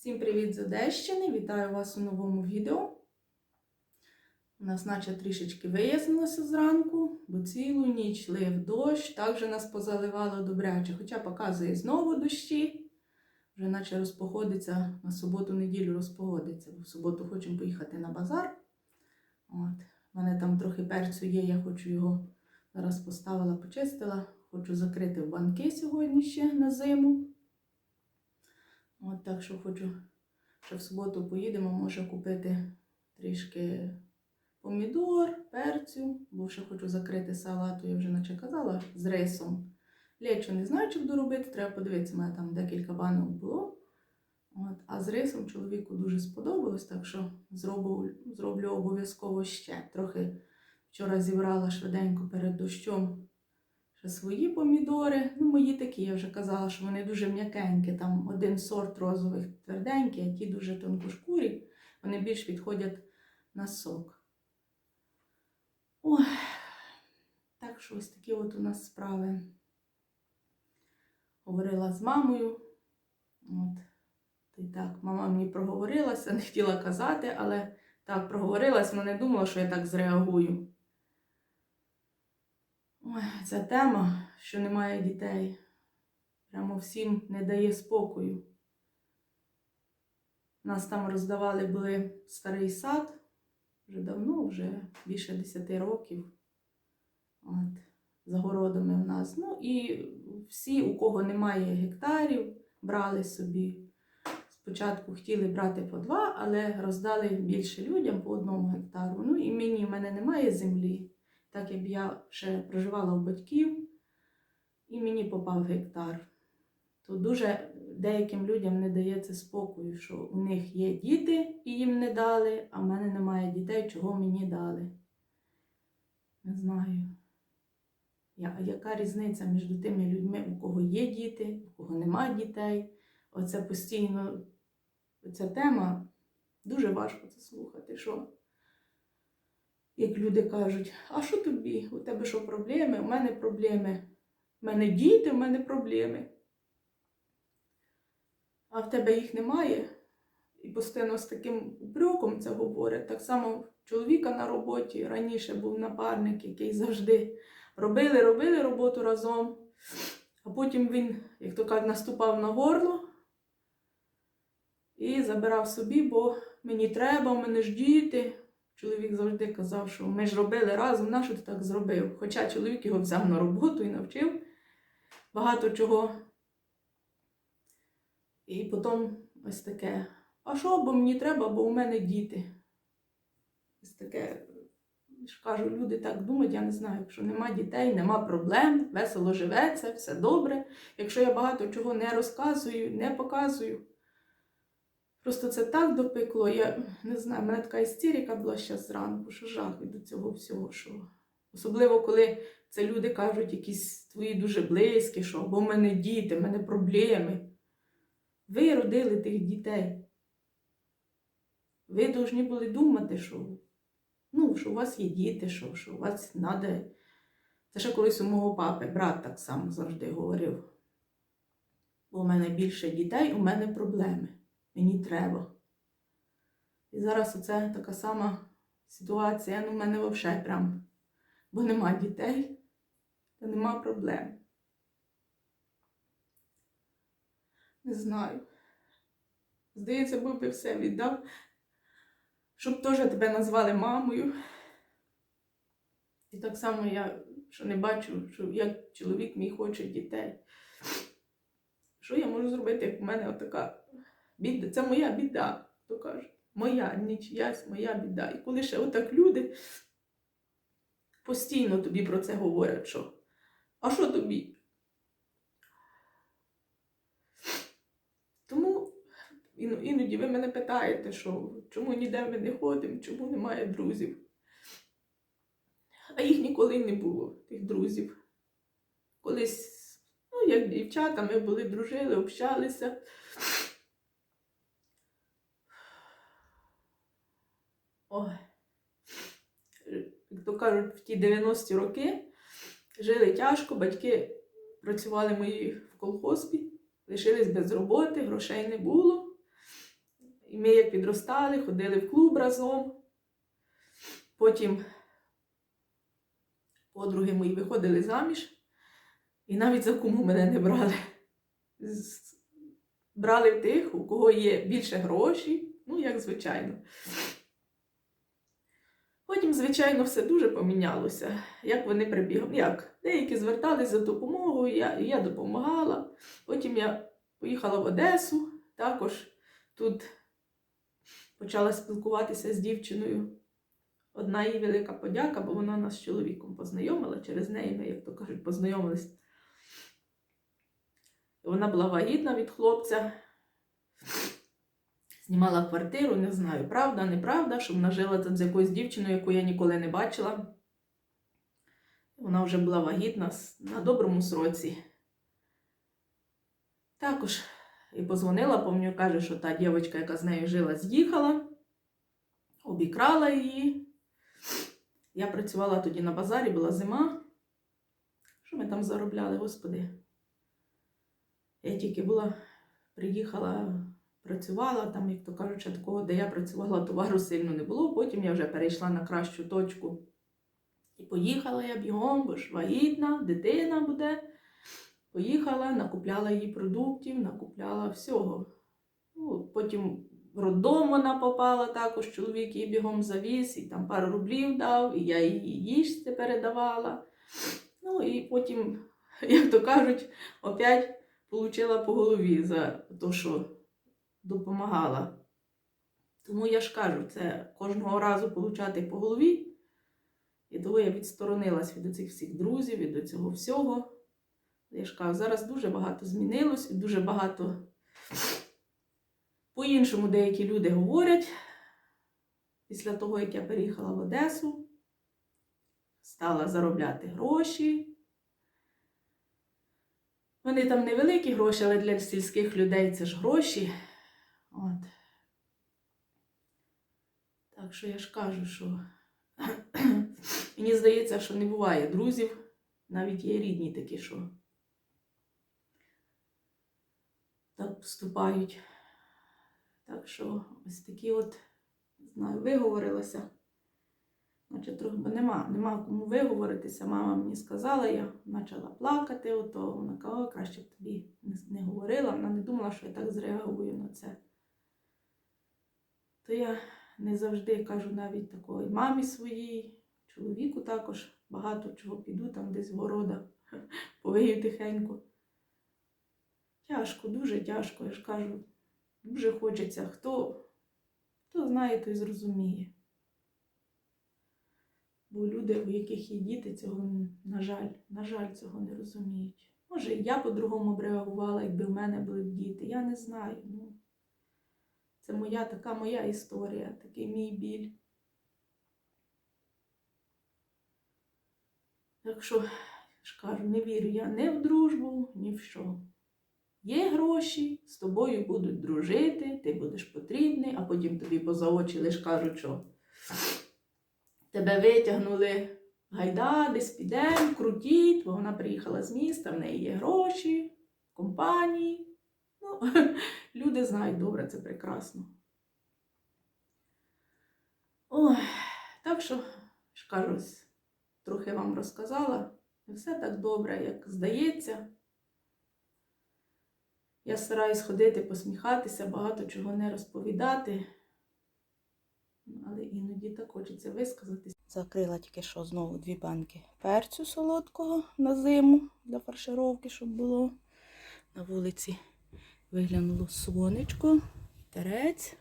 Всім привіт з Одещини! Вітаю вас у новому відео. У нас наче трішечки вияснилося зранку, бо цілу ніч лив дощ, також нас позаливало добряче, хоча показує знову дощі. Вже наче розпогодиться, на суботу-неділю розпогодиться, бо в суботу хочемо поїхати на базар. От. У мене там трохи перцю є, я хочу його зараз поставила, почистила. Хочу закрити в банки сьогодні ще на зиму. От так що хочу, що в суботу поїдемо, може купити трішки помідор, перцю, бо ще хочу закрити салату, я вже наче казала, з рисом. Лечо не знаю, чи буду робити, треба подивитися, у мене там декілька банок було. От. А з рисом чоловіку дуже сподобалось, так що зроблю, зроблю обов'язково ще. Трохи вчора зібрала швиденько перед дощом ще свої помідори. Ну, мої такі, я вже казала, що вони дуже м'якенькі. Там один сорт розових тверденький, а ті дуже тонкошкурі. Вони більш підходять на сок. Ой, так що ось такі от у нас справи. Говорила з мамою. От. І так, мама мені проговорилася, не хотіла казати, але так, проговорилась, але не думала, що я так зреагую. Ой, ця тема, що немає дітей, прямо всім не дає спокою. Нас там роздавали були старий сад вже давно, вже більше 10 років. От, за городами в нас. Ну і всі, у кого немає гектарів, брали собі. Спочатку хотіли брати по два, але роздали більше людям по одному гектару. Ну і мені в мене немає землі так як я ще проживала у батьків, і мені попав гектар. То дуже деяким людям не дається спокою, що у них є діти і їм не дали, а в мене немає дітей, чого мені дали. Не знаю. Я, яка різниця між тими людьми, у кого є діти, у кого немає дітей? Оце постійно ця тема дуже важко це слухати. що як люди кажуть, а що тобі? У тебе що проблеми? У мене проблеми. У мене діти, у мене проблеми. А в тебе їх немає. І постійно з таким упреком це говорять. Так само чоловіка на роботі раніше був напарник, який завжди робили, робили роботу разом. А потім він, як то кажуть, наступав на горло і забирав собі, бо мені треба, у мене ж діти. Чоловік завжди казав, що ми ж робили разом, нащо ти так зробив? Хоча чоловік його взяв на роботу і навчив багато чого. І потім ось таке. А що, бо мені треба, бо у мене діти. Ось таке, ж кажу, люди так думають, я не знаю, якщо нема дітей, нема проблем, весело живеться, все добре. Якщо я багато чого не розказую, не показую. Просто це так допекло. Я не знаю, в мене така істерика була ще зранку, що жах від цього всього. що... Особливо, коли це люди кажуть, якісь твої дуже близькі, що бо в мене діти, в мене проблеми. Ви родили тих дітей. Ви повинні були думати, що ну, що у вас є діти, що, що у вас треба. Це ще колись у мого папи, брат так само завжди говорив. Бо в мене більше дітей, у мене проблеми мені треба. І зараз оце така сама ситуація. Ну, в мене взагалі прям, бо нема дітей, то нема проблем. Не знаю. Здається, би все віддав, щоб теж тебе назвали мамою. І так само я що не бачу, що як чоловік мій хоче дітей. Що я можу зробити, як в мене отака біда, це моя біда, то кажуть. Моя нічиясь, моя біда. І коли ще отак люди постійно тобі про це говорять, що а що тобі? Тому іноді ви мене питаєте, що чому ніде ми не ходимо, чому немає друзів. А їх ніколи не було, тих друзів. Колись, ну, як дівчата, ми були, дружили, общалися. Ой, як то кажуть, в ті 90-ті роки жили тяжко, батьки працювали мої в колхозі, лишились без роботи, грошей не було. І ми, як підростали, ходили в клуб разом. Потім подруги мої виходили заміж, і навіть за куму мене не брали. Брали тих, у кого є більше грошей, ну, як звичайно. Потім, звичайно, все дуже помінялося. Як вони прибігли, як? Деякі звертались за допомогою, я, я допомагала. Потім я поїхала в Одесу, також тут почала спілкуватися з дівчиною. Одна їй велика подяка, бо вона нас з чоловіком познайомила. Через неї ми, як то кажуть, познайомились. Вона була вагітна від хлопця. Знімала квартиру, не знаю, правда, неправда, що вона жила тут з якоюсь дівчиною, яку я ніколи не бачила. Вона вже була вагітна на доброму сроці. Також і позвонила, пам'ятаю, каже, що та дівчинка, яка з нею жила, з'їхала, обікрала її. Я працювала тоді на базарі, була зима. Що ми там заробляли, господи? Я тільки була, приїхала, працювала, там, як то кажуть, такого, де я працювала, товару сильно не було. Потім я вже перейшла на кращу точку. І поїхала я бігом, бо ж вагітна, дитина буде. Поїхала, накупляла їй продуктів, накупляла всього. Ну, потім в роддом вона попала також, чоловік її бігом завіз, і там пару рублів дав, і я її їжці передавала. Ну і потім, як то кажуть, опять получила по голові за те, що допомагала. Тому я ж кажу, це кожного разу получати по голові. І того я відсторонилась від цих всіх друзів, від цього всього. Я ж кажу, зараз дуже багато змінилось і дуже багато по-іншому деякі люди говорять. Після того, як я переїхала в Одесу, стала заробляти гроші. Вони там невеликі гроші, але для сільських людей це ж гроші. От. Так що я ж кажу, що мені здається, що не буває друзів, навіть є рідні такі, що так поступають. Так що ось такі от, знаю, виговорилася. Значить, трохи, нема, нема кому виговоритися. Мама мені сказала, я почала плакати, ото вона казала, краще б тобі не говорила. Вона не думала, що я так зреагую на це. То я не завжди кажу навіть такої мамі своїй, чоловіку також багато чого піду, там десь в города, повию тихенько. Тяжко, дуже тяжко, я ж кажу, дуже хочеться. Хто, хто знає, той зрозуміє. Бо люди, у яких є діти, цього, на жаль, на жаль, цього не розуміють. Може, я по-другому б реагувала, якби в мене були діти. Я не знаю. Ну, це моя така моя історія, такий мій біль. Так що, ж кажу, не вірю я ні в дружбу, ні в що. Є гроші, з тобою будуть дружити, ти будеш потрібний, а потім тобі поза очі лиш кажуть, що тебе витягнули, гайда, десь підемо, крутіть, бо вона приїхала з міста, в неї є гроші, компанії. Ну, люди знають добре, це прекрасно. Ой, так що, кажу, трохи вам розказала. Все так добре, як здається. Я стараюсь ходити, посміхатися, багато чого не розповідати. Але іноді так хочеться висказатись. Закрила тільки що знову дві банки перцю солодкого на зиму для фаршировки, щоб було. На вулиці виглянуло сонечко, терець.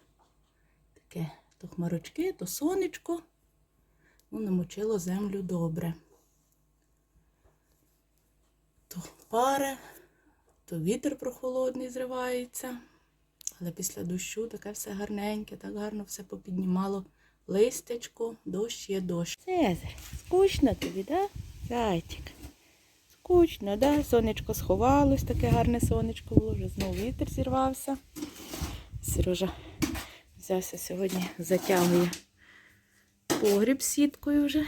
Таке то хмарочки, то сонечко. Ну, намочило землю добре. То паре, то вітер прохолодний зривається. Але після дощу таке все гарненьке, так гарно все попіднімало листечко, дощ є дощ. Цезарь, скучно тобі, да? Зайчик. Скучно, да? Сонечко сховалось, таке гарне сонечко було, вже знову вітер зірвався. Сережа взявся сьогодні, затягує погріб сіткою вже.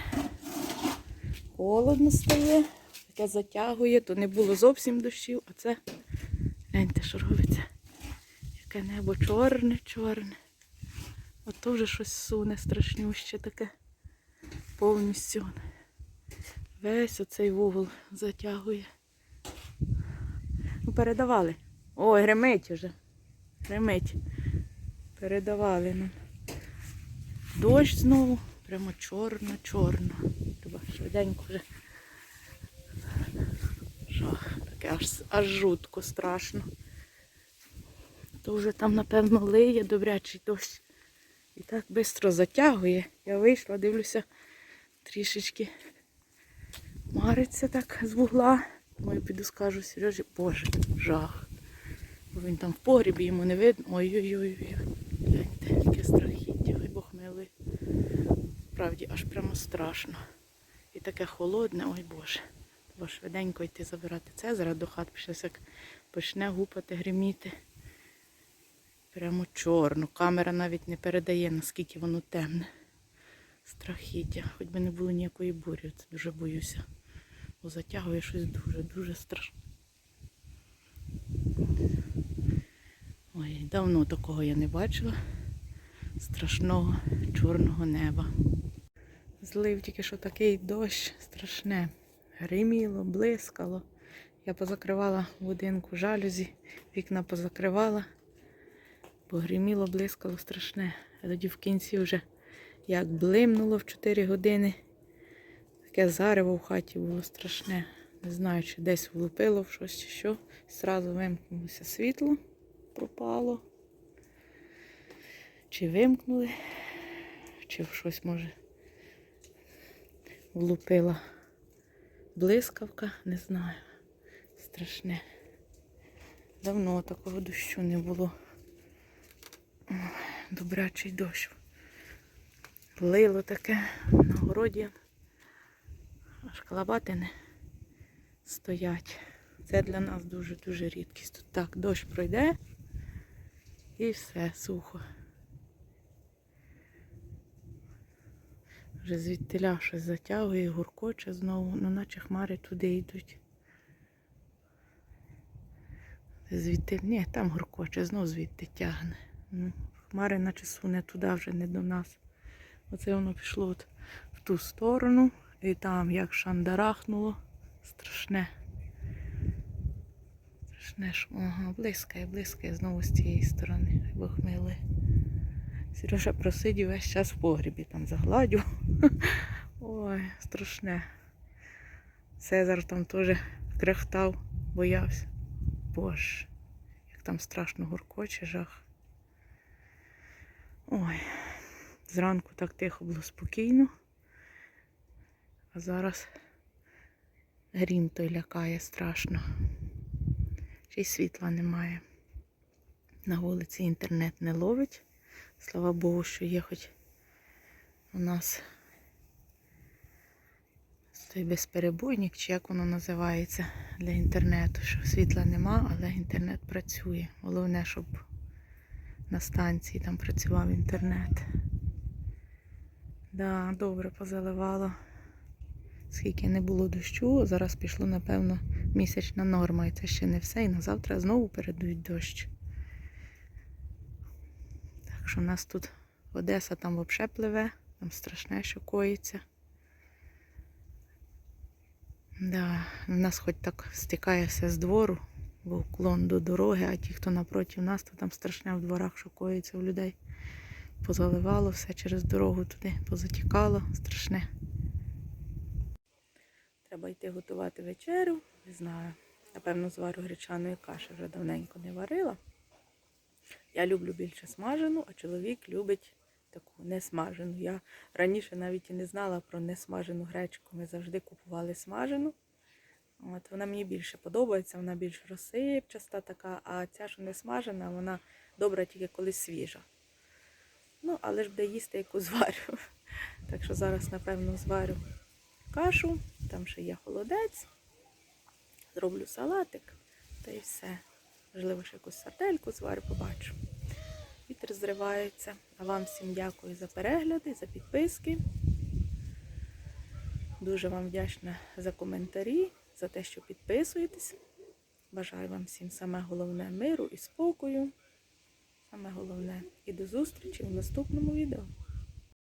Холодно стає, таке затягує, то не було зовсім дощів, а це гляньте, що робиться. Яке небо чорне, чорне. Ото вже щось суне страшнюще таке. Повністю. Весь оцей вугол затягує. Ну, передавали. Ой, гремить уже. Гремить. Передавали нам. Дощ знову. Прямо чорно-чорно. Треба швиденько вже. Жах. Таке аж, аж жутко страшно. То вже там, напевно, лиє добрячий дощ. І так швидко затягує. Я вийшла, дивлюся, трішечки мариться так з вугла. Думаю, піду скажу Сережі, боже, жах. Бо він там в погрібі, йому не видно. Ой-ой-ой. Гляньте, яке страхіття, ой Бог милий. Справді, аж прямо страшно. І таке холодне, ой Боже. Треба швиденько йти забирати Цезаря до хат, щось як почне гупати, гриміти. Прямо чорно. Камера навіть не передає, наскільки воно темне. Страхіття. Хоч би не було ніякої бурі, це дуже боюся. Бо затягує щось дуже-дуже страшно. Ой, давно такого я не бачила. Страшного чорного неба. Злив тільки що такий дощ страшне. Гриміло, блискало. Я позакривала будинку жалюзі, вікна позакривала. Погриміло, блискало страшне. А тоді в кінці вже як блимнуло в 4 години. Таке зарево в хаті було страшне. Не знаю, чи десь влупило в щось чи що. Зразу вимкнулося світло, пропало. Чи вимкнули, чи в щось може влупила блискавка, не знаю. Страшне. Давно такого дощу не було. Добрячий дощ. Лило таке на городі. Аж клабатини стоять. Це для нас дуже-дуже рідкість. Тут так, дощ пройде і все, сухо. Вже звідтиля щось затягує, гуркоче знову, ну наче хмари туди йдуть. Звідти, ні, там гуркоче, знов звідти тягне. Ну, хмари наче суне туди вже не до нас. Оце воно пішло от в ту сторону. І там як шандарахнуло. Страшне. Страшне. Ага, блискає, блискає знову з цієї сторони. Хай Бог. Сережа просидів весь час в погрібі, там загладів. Ой, страшне. Цезар там теж крехтав, боявся. Боже, як там страшно гуркоче, жах. Ой, зранку так тихо було спокійно. А зараз грім той лякає страшно. Ще й світла немає. На вулиці інтернет не ловить. Слава Богу, що є хоч у нас той безперебойник, чи як воно називається для інтернету, що світла нема, але інтернет працює. Головне, щоб на станції там працював інтернет. Да, добре позаливало. Скільки не було дощу, зараз пішло, напевно, місячна норма. І це ще не все. І на завтра знову передають дощ. Так що у нас тут Одеса там взагалі пливе, там страшне, що коїться. Да, у нас хоч так стікає все з двору, бо уклон до дороги, а ті, хто напроти нас, то там страшне в дворах, що коїться у людей. Позаливало все через дорогу туди, позатікало, страшне. Треба йти готувати вечерю. Не знаю. Напевно, зварю гречаної каші вже давненько не варила. Я люблю більше смажену, а чоловік любить таку несмажену. Я раніше навіть і не знала про несмажену гречку. Ми завжди купували смажену. От Вона мені більше подобається, вона більш розсипчаста така, а ця, що не смажена, вона добра тільки коли свіжа. Ну, але ж буде їсти, яку зварю. Так що зараз, напевно, зварю кашу, там ще є холодець, зроблю салатик та й все. Можливо, ще якусь сардельку зварю, побачу. Вітер зривається. А вам всім дякую за перегляди, за підписки. Дуже вам вдячна за коментарі, за те, що підписуєтесь. Бажаю вам всім саме головне миру і спокою. Саме головне. І до зустрічі в наступному відео.